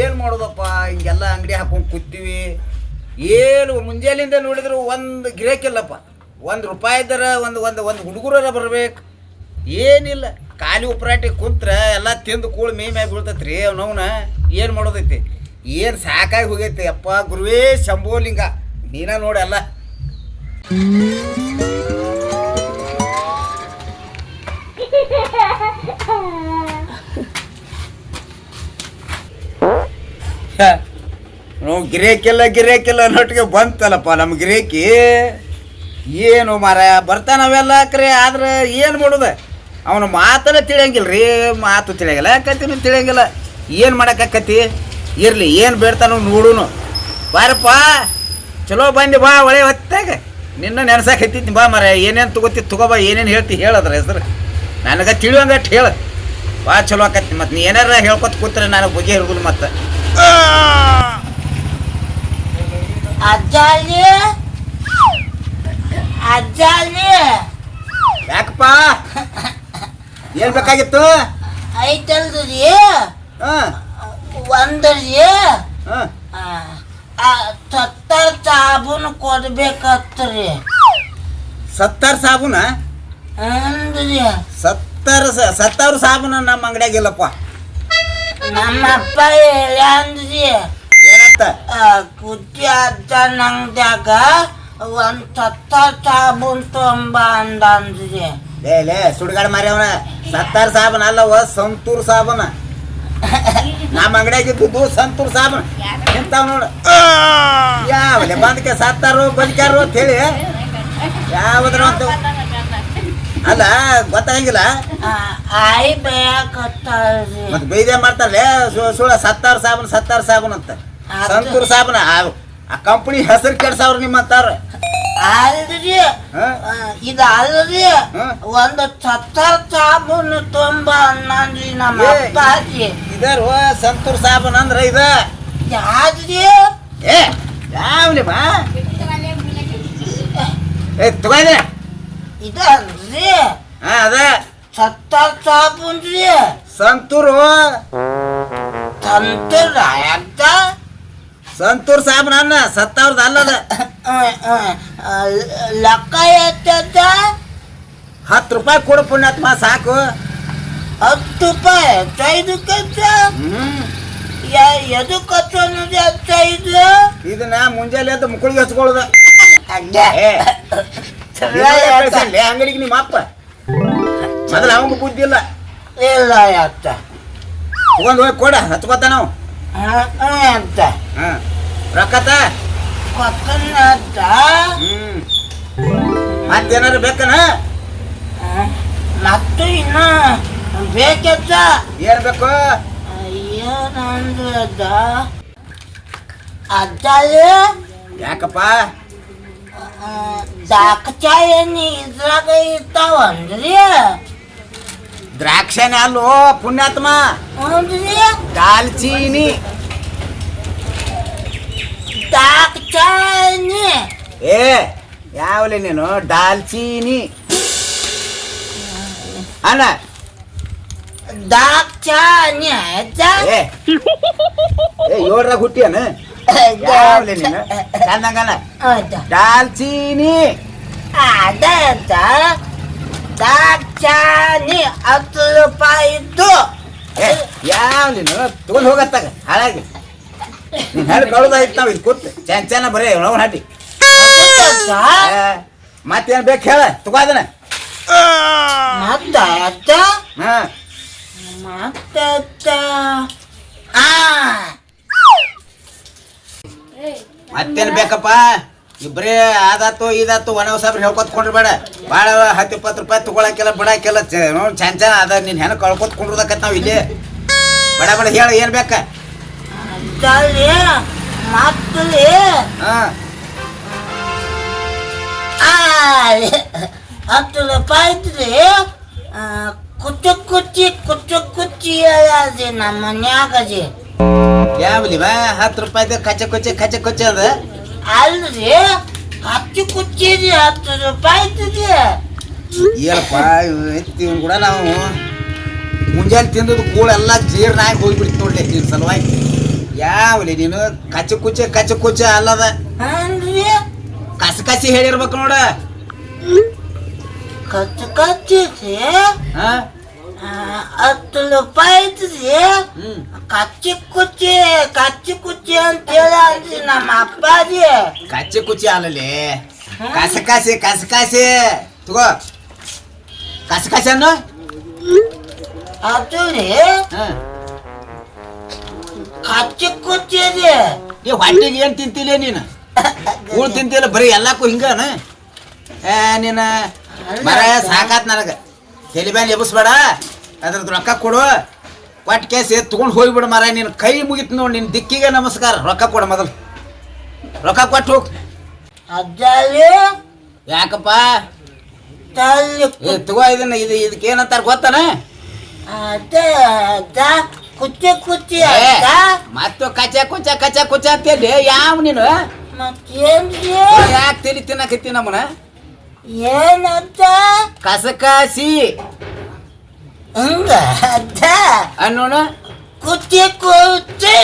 ಏನು ಮಾಡೋದಪ್ಪ? ಹಿಂಗೆಲ್ಲ ಅಂಗಡಿ ಹಾಕೊಂಡು ಕೂತೀವಿ. ಏನು ಮುಂಜಾನೆಯಿಂದ ನೋಡಿದ್ರು ಒಂದು ಗಿರಾಕಿಲ್ಲಪ್ಪ ಒಂದು ರೂಪಾಯಿ ಇದ್ದಾರೆ ಒಂದು ಒಂದು ಒಂದು ಹುಡುಗರ ಬರಬೇಕು. ಏನಿಲ್ಲ. ಖಾಲಿ ಉಪರಾಟಿ ಕುಂತ್ರ ಎಲ್ಲ ತಿಂದು ಕೂಳು ಮೇ ಮ್ಯಾಗ ಬೀಳ್ತೈತ್ರಿ ಅವನವನ. ಏನು ಮಾಡೋದೈತಿ? ಏನು ಸಾಕಾಗಿ ಹೋಗೈತಿ? ಅಪ್ಪ ಗುರುವೇ ಶಂಭೋಲಿಂಗ. ನೀನ ನೋಡಲ್ಲ ನಾವು ಗಿರೇಕಿಲ್ಲ ಗಿರೇಕಿಲ್ಲ ಅನ್ನೋಟ್ಟಿಗೆ ಬಂತಲ್ಲಪ್ಪ ನಮ್ಮ ಗಿರೇಕಿ. ಏನು ಮಾರ ಬರ್ತಾನವೆಲ್ಲ ಕರೆ, ಆದ್ರೆ ಏನು ಮಾಡೋದು? ಅವನ ಮಾತನ್ನ ತಿಳಿಯಂಗಿಲ್ಲ ರೀ ಮಾತು ತಿಳಿಯಂಗಿಲ್ಲ. ಕತ್ತಿನೂ ತಿಳಿಯಂಗಿಲ್ಲ. ಏನು ಮಾಡೋಕ್ಕಾಕತಿ ಇರಲಿ, ಏನು ಬೇಡ್ತಾನೋ ನೋಡುನು. ಬಾರಪ್ಪ, ಚಲೋ ಬಂದಿ ಬಾ ಒಳೆ ಹೊತ್ತಾಗ. ನಿನ್ನ ನೆನ್ಸಕ್ಕೆ ಬಾ ಮರ ಏನೇನು ತಗೋತಿ ತಗೋಬಾ ಏನೇನು ಹೇಳ್ತಿ ಹೇಳದ್ರ ಹೆಸರು. ನನಗೆ ತಿಳಿಯೋಂಗಟ್ಟು ಹೇಳು. ಬಾ, ಚಲೋ ಆಕತಿ ಮತ್ತು ನೀ ಏನಾರ ಹೇಳ್ಕೊತ ಕೂತ್ರೆ ನನಗೆ ಬಗೆ ಇರುದಿಲ್ಲ ಮತ್ತೆ. ಅಜ್ಜಾಲಿ! ಅಜ್ಜಾಲಿ! ಯಾಕಪ್ಪ? ಏನ್ ಬೇಕಾಗಿತ್ತು? ಐತಲ್ರಿ ಹಾಂ. ಒಂದ್ರಿ ಹಾಂ. ಸತ್ತ ಸಾಬೂನು ಕೊಡ್ಬೇಕತ್ರಿ. ಸತ್ತರ್ ಸಾಬೂನ? ಹ್ಞೂನ್ರಿ ಸತ್ತಾರು ಸ- ಸತ್ತಾರು ಸಾಬೂನ ನಮ್ಮ ಅಂಗಡಿಯಾಗ ಇಲ್ಲಪ್ಪ ನಮ್ಮ ಅಪ್ಪ ಹೇಳ್ಯಾಂದ್ರಿ ಏನಂತ ಕುಟ್ಟಿ ಅಜ್ಜ ನಂಗ್ದಾಗ ಒಂದ್ ಸತ್ತ ಸಾಬೂನ್ ತೊಂಬ ಅಂದ್ರಿ ಲೇ ಲೇ ಸುಡ್ಗಾಡ ಮಾರ್ಯವನ ಸತ್ತಾರ್ ಸಾಬನ್ ಅಲ್ಲವ ಸಂತೂರ್ ಸಾಬೂನ. ನಮ್ಮ ಅಂಗಡಿಯಾಗ ಇದ್ದು ಸಂತೂರ್ ಸಾಬನ್. ಎಂತಾವ್ ನೋಡು. ಯಾವಲೆ ಬಂದಕ್ಕೆ ಸತ್ತಾರು ಬದುಕ್ಯಾರು ಅಂತ ಹೇಳಿ. ಯಾವ್ದ್ರ ಒಂದು ಅಲ್ಲ ಗೊತ್ತಾಗಂಗಿಲ್ಲ ಆಯ್ ಬೇಕತ್ತಾಳ್ರಿ. ಮತ್ತೆ ಬೈದೆ ಮಾಡ್ತಾರಲ್ಲ ಸುಳ್ಳ ಸತ್ತಾರು ಸಾಬೂನ್ ಸತ್ತಾರು ಸಾಬೂನ್ ಅಂತ. ಸಂತೂರ್ ಸಾಬೂನ? ಆ- ಕಂಪನಿ ಹೆಸರು ಕೆಡ್ಸವ್ರು ನಿಮ್ಮಂತಾರ. ಅಲ್ರಿ. ಇದು ಅಲ್ರಿ? ಒಂದು ಸತ್ತಾರ ಸಾಬೂನು ತುಂಬ ಅನ್ನಂದ್ರಿ ನಮ್ಮ. ಅಪ್ಪಾಜಿ. ಇದರ ಸಂತೂರ್ ಸಾಬೂನ್ ಅಂದ್ರ ಇದ? ಯಾವ್ದ್ರಿ? ಏ ಯಾವ್ಲಿ ಬಾ ಏ ತಗೋಯ್ದೆ. ಇದಲ್ರಿ ಹಾ ಅದ. ಸತ್ತಾರ ಸಾಬೂನ್ರಿ ಸಂತೂರು. ತಂತ್ರ ಯಾಕ ಸಂತೂರ್ ಸಾಬೂನ್ ನನ್ನ ಸತ್ತವ್ರದ್ದು ಅಲ್ಲದ. ಲೆಕ್ಕ ಎತ್ತ ಹತ್ತು ರೂಪಾಯಿ ಕೊಡು ಪುಣ್ಯಾತ್ಮ ಸಾಕು. ಹತ್ತು ರೂಪಾಯಿ ಐದು ಕಚ್ಚ ಎದು ಕಚ್ಚ ಅನ್ನೋದು ಐದು ಇದನ್ನ ಮುಂಜಾನೆ ಎದ್ದು ಮುಕ್ಕಳಿಗೆ ಹಚ್ಕೊಳ್ದ ಹಂಗೆ. ಅಂಗಡಿಗೆ ನಿಮ್ಮ ಅಪ್ಪ. ಮೊದಲ ಅವಂಗ ಬುದ್ಧಿ ಇಲ್ಲ. ಇಲ್ಲ ಅತ್ತ ತಗೊಂಡ್ ಹೋಗಿ ಕೊಡ ಹತ್ಕೋತ ನಾವು. ಅಂತ. ರೊಕ್ಕತ? ಅತ್ತ ಹ್ಮ್. ಮತ್ತೇನಾರು ಬೇಕನ? ಮತ್ತು ಇನ್ನ ಬೇಕತ್ತ ಏನ್ ಬೇಕು? ಏನಂದ್ರದ ಅದ್ದಲ್ಲಿ ಯಾಕಪ್ಪ? ದಾಕಚಾಯನಿ ಇದ್ರಾಗ ಇರ್ತಾವನ್ರಿ ದ್ರಾಕ್ಷನೆ ಅಲ್ಲೋ ಪುಣ್ಯಾತ್ಮ ಹೌದ್ರಿ ದಾಲ್ಚೀನಿ ದಾಕಚಾಯನಿ ಏ ಯಾವಲೆ ನೀನು ದಾಲ್ಚೀನಿ ಅಣ್ಣ ದಾಕ್ಷಾನಿ ಆಯ್ತಾ ಏ ಏ ಏಳ್ರಾಗ ಹುಟ್ಟಿಯನ ಯಾವಲೆ ನೀನು? ಹೌದಾ ದಾಲ್ಚೀನಿ ಅದ. ದಾಕ್ಷಾನಿ ಹತ್ತು ರೂಪಾಯಿ ಇತ್ತು ಏ ಯಾವ ನೀನು? ತಗೊಂಡ್ ಹೋಗತ್ತಾಗ ಹಾಳಾಗಿ. ನೀನ್ ಹೇಳಿ ಕಳ್ದಾಯ್ತು ನಾವು ಇದು ಕೂತ್. ಚೆನ್ನ ಚೆನ್ನ ಬರೀ ನಾವು ಹಾಟಿ. ಮತ್ತೇನ್ ಬೇಕು ಹೇಳ? ತಗೋ ಅದನ್ನ. ಮತ್ತ ಅತ್ತ ಹಾ. ಮತ್ತ ಆ. ಮತ್ತೇನ್ ಬೇಕಪ್ಪ? ಇಬ್ಬರೇ ಆದಾತು ಇದಾತು ಒಣ ಸಾಬ್ರು ಹೇಳ್ಕೊತ್ಕೊಂಡ್ರಿ ಬೇಡ ಭಾಳ ಹತ್ತು ಇಪ್ಪತ್ತು ರೂಪಾಯಿ ತಗೊಳಕ್ಕೆಲ್ಲ ಬಿಡಕ್ಕೆಲ್ಲ ನೋಡಿ ಚಂದ ಚೆನ್ನ ಅದ ನೀನ್ ಹೆಣ್ಣು ಕಳ್ಕೊತ್ಕೊಂಡ್ರದಕ್ಕತ್ ನಾವು ಇಲ್ಲಿ? ಬಡ ಬಡ ಹೇಳ ಏನ್ ಬೇಕ? ಹತ್ತು ರೂಪಾಯಿ ಕುಚ್ಚು ಕುಚ್ಚಿ ಕುಚ್ಚು ಕುಚ್ಚಿ ಅದೇ ನಮ್ಮ ಮನ್ಯಾಗ ಜಿ ಯಾವಲಿ ಬಾ ಹತ್ತು ರೂಪಾಯಿ ಕಚ್ಚ ಕೊಚ್ಚೆ ಕಚ್ಚ ಕೊಚ್ಚೆ ಅದ. ಅಲ್ರಿ ಹತ್ತು ಕುಚ್ಚಿ ರೀ ಹತ್ತು ರೂಪಾಯಿ ಇದ್ರಿ ಏನಪ್ಪ ಕೂಡ ನಾವು ಮುಂಜಾನೆ ತಿಂದದ್ದು ಕೂಳ ಎಲ್ಲ ಜೀರ್ನಾಗಿ ಹೋಗ್ಬಿಡ್ತು ನೋಡ್ಲಿ ನಿನ್ನ ಸಲುವಾಗಿ. ಯಾವಲಿ ನೀನು ಕಚ್ಚ ಕುಚ್ಚೆ ಕಚ್ಚ ಕುಚ್ಚೆ ಅಲ್ಲದ. ಅಲ್ರಿ ಕಸಿ ಕಸಿ ಹೇಳಿರ್ಬೇಕು ನೋಡ. ಕಚ್ಚ ಕಚ್ಚಿಸಿ ಹಾ? ಹತ್ತು ರೂಪಾಯಿ ಹ್ಮ್. ಕಚ್ಚಿ ಕುಚ್ಚಿ ಕಚ್ಚಿ ಕುಚ್ಚಿ ಅಂತ ಹೇಳಿ ನಮ್ಮ ಅಪ್ಪಾಜಿ. ಕಚ್ಚಿ ಕುಚ್ಚಿ ಅಲ್ಲಲ್ಲಿ ಕಸ ಕಸಕಾಸಿ ಕಸ ಕಾಸಿ. ತಗೋ. ಕಸ ಕಾಸಿ ಅನ್ನು. ಅದು ರೀ. ಕಚ್ಚಿ ಕುಚ್ಚಿ ರೀ. ನೀ ಹೊಟ್ಟಿಗೆ ಏನು ತಿಂತಿಲ್ಲ ನೀನು? ಹೂಳು ತಿಂತಿಲ್ಲ ಬರೀ ಎಲ್ಲಕ್ಕೂ ಹಿಂಗನ? ನೀನ? ಮರ ಸಾಕಾತ್ ನನಗ. ತಲೆ ಮ್ಯಾಲ ಎಬ್ಬಿಸ್ಬೇಡ. ಅದ್ರದ್ದು ರೊಕ್ಕ ಕೊಡು. ಕೊಟ್ಟು ಕೇಸಿ ತೊಗೊಂಡು ಹೋಗ್ಬಿಡು ಮಾರ ನಿನ್ನ ಕೈ ಮುಗಿತು ನೋಡಿ ನಿನ್ನ ದಿಕ್ಕಿಗೆ ನಮಸ್ಕಾರ. ರೊಕ್ಕ ಕೊಡು ಮೊದಲು. ರೊಕ್ಕ ಕೊಟ್ಟು ಹೋಗಿ. ಯಾಕಪ್ಪ? ತಲ್ಲಿ ಏ ತಗೋ ಇದನ್ನ ಇದು ಇದಕ್ಕೆ ಏನಂತಾರೆ ಗೊತ್ತಾನ? ಅಜ್ಜ ಕುಚ್ಚಿ ಕುಚ್ಚಿ ಏ, ಅಜ್ಜ. ಮತ್ತು ಕಚ ಕುಚ ಕಚ ಕುಚ ಅಂತೇಳಿ ಯಾವ ನೀನು? ಮತ್ತೇನ್ರಿ? ಯಾಕೆ ತಿಳಿ ತಿನ್ನಕತ್ತಿ ನಮ್ಮನ ಏನಜ್ಜ ಕಸಕಾಸಿ. ಹಂಗ? ಅಜ್ಜ ಅನ್ನೋಣ? ಕುಚ್ಚಿ ಕುಚ್ಚಿ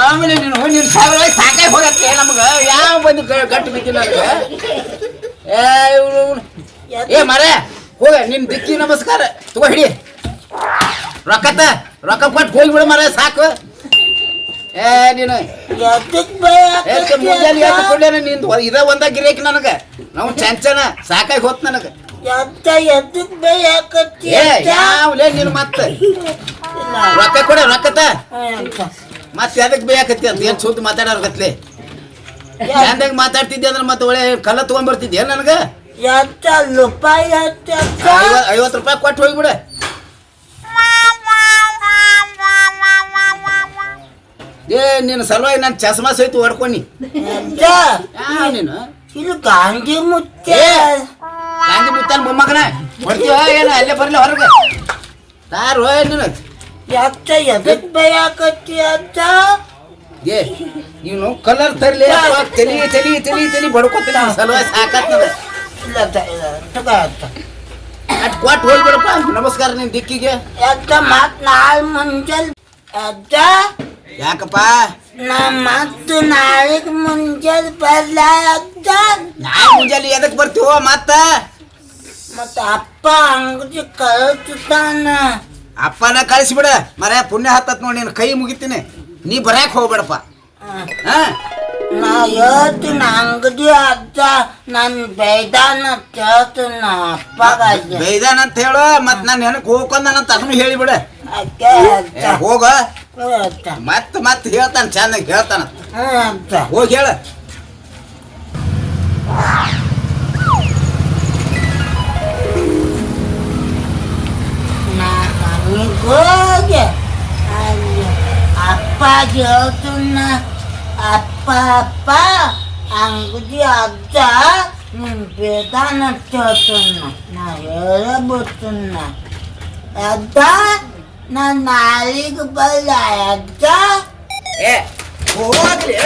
ಆಮೇಲೆ ನೀನು ನೀನು ಸಾವಿರ ಸಾಕಾಗಿ ಹೋಗಕ್ಕೆ ನಮಗ. ಯಾವ ಬಂದು ಕಟ್ಟು ಬಿದ್ದಿಲ್ಲ ನನಗೆ? ಏ. ಏ ಮರ ಹೋಗ ನಿನ್ ದಿಕ್ಕಿ ನಮಸ್ಕಾರ. ತಗೋ ಹಿಡಿ. ರೊಕ್ಕತ್ತ ರೊಕ್ಕ ಕೊಟ್ಟು ಹೋಗ್ಬಿಡ ಮರ ಸಾಕು. ಏ ನೀನು. ಮುಂಜಾನೆ ನಿಂದು? ಇದ ಒಂದ ಗಿರೇಕ್ ನನಗ. ನಾವು ಚಂಚನ ಸಾಕಾಗಿ ಹೋತ್ ನನಗ. ಎದ್ದ ಎದಕ್ ಬೇಕತ್ತಿ ಏ ಯಾವ್ಲೇ ನೀನು ಮತ್ತೆ? ರೊಕ್ಕ ಕೊಡ ರೊಕ್ಕತ ಮತ್ತೆ ಅದಕ್ಕೆ ಬೇಕತ್ತಿ ಅಂತ? ಏನ್ ಸುದ್ದಿ ಮಾತಾಡೋರ್ ಗತ್ಲೆ? ಚಂದಾಗ ಮಾತಾಡ್ತಿದ್ದೆ ಅಂದ್ರೆ ಮತ್ತೆ ಒಳ್ಳೆ ಕಲ್ಲ ತಗೊಂಡ್ಬರ್ತಿದ್ದೆ ನನಗ? ಎತ್ತ ರೂಪಾಯಿ ಎತ್ತ ಐವತ್ತು ರೂಪಾಯಿ ಕೊಟ್ಟು ಹೋಗ್ಬಿಡ. ಏ ನಿನ್ನ ಸಲುವಾಗಿ ನನ್ನ ಚಸ್ಮಾ ಸಹಿತ ಹೊಡ್ಕೊನಿ ಎದ್ದ ನೀನು? ಇದು ಗಾಂಧಿ ಮುತ್ತೆ. ಗಾಂಧಿ ಮುತ್ತಾನ ಮೊಮ್ಮಗನ. ಹೊಡ್ತೀವ ಏನು? ಅಲ್ಲೇ ಬರಲಿ ಹೊರಗೆ. ಯಾರು? ಏನು ಯಾಕೆ ಎದಕ್ ಭಯ ಆಕತ್ತಿ ಅಂತ? ಏ ನೀನು ಕಲರ್ ತರ್ಲಿ ತಲಿ ತಲಿ ತಲಿ ತಲಿ ಬಡ್ಕೊತೀನಿ ಸಲುವಾಗಿ ಸಾಕತ್ ನನಗೆ ಇಲ್ಲ ಅಜ್ಜ, ಅಂತ. ಅಟ್ ಕೊಟ್ಟು ಹೋಗ್ಬಿಡಪ್ಪ. ನಮಸ್ಕಾರ ನಿನ್ ದಿಕ್ಕಿಗೆ. ಅದ್ದ ಮತ್ ನಾಳೆ ಮುಂಜಾನೆ ಅಜ್ಜ ಯಾಕಪ್ಪ? ನಾ ಮತ್ತು ನಾಳೆಗೆ ಮುಂಜಾನೆ ಬರ್ಲ ಅಜ್ಜ ನಾ ಮುಂಜಾನೆ ಎದಕ್ ಬರ್ತೀವೋ ಮತ್ತ? ಮತ್ತ ಅಪ್ಪ ಅಂಗಡಿ ಕಳಿಸ್ತಾನ ಅಪ್ಪನ ಕಳಿಸ್ಬಿಡ. ಮರ ಪುಣ್ಯ ಹತ್ತತ್ ನೋಡಿ ನೀನು ಕೈ ಮುಗಿತೀನಿ. ನೀ ಬರಕ್ ಹೋಗ್ಬೇಡಪ್ಪ. ಹಾ. ನಾ ಹೇಳ್ತೀನಿ ಅಂಗಡಿ ಅಜ್ಜ ನನ್ ಬೈದಾನ ಕೇಳ್ತೀನಿ ಅಪ್ಪಗ ಬೈದಾನ ಅಂತ ಹೇಳು ಮತ್ ನಾನು ನೆನಕ್ ಹೋಗ್ಕೊಂಡನಂತ ಅದನ್ನು ಹೇಳಿಬಿಡ. ಹೋಗ ಹ್ಞೂ ಅಜ್ಜ ಮತ್ ಮತ್ ಹೇಳ್ತಾನ ಚಂದಾಗಿ ಹೇಳ್ತಾನ ಹ್ಞೂ ಅಜ್ಜ ಹೋಗಿ ಹೇಳ ನಾ ಮನೆಗೆ ಹೋಗಿ ಅಲ್ಲಿ ಅಪ್ಪ ಹೇಳ್ತೀನ ಅಪ್ಪ ಅಪ್ಪ ಅಂಗಡಿ ಅಜ್ಜ ನಿನ್ ಬೇದಾನ ಕೇಳ್ತೀನ ನಾ ಹೇಳಬಿಡ್ತೀನ ಅಜ್ಜ ನಾನು ನಾಳೆಗೆ ಬಲ್ಲ ಅಜ್ಜ ಏ ಹೋಗ್ಲಿ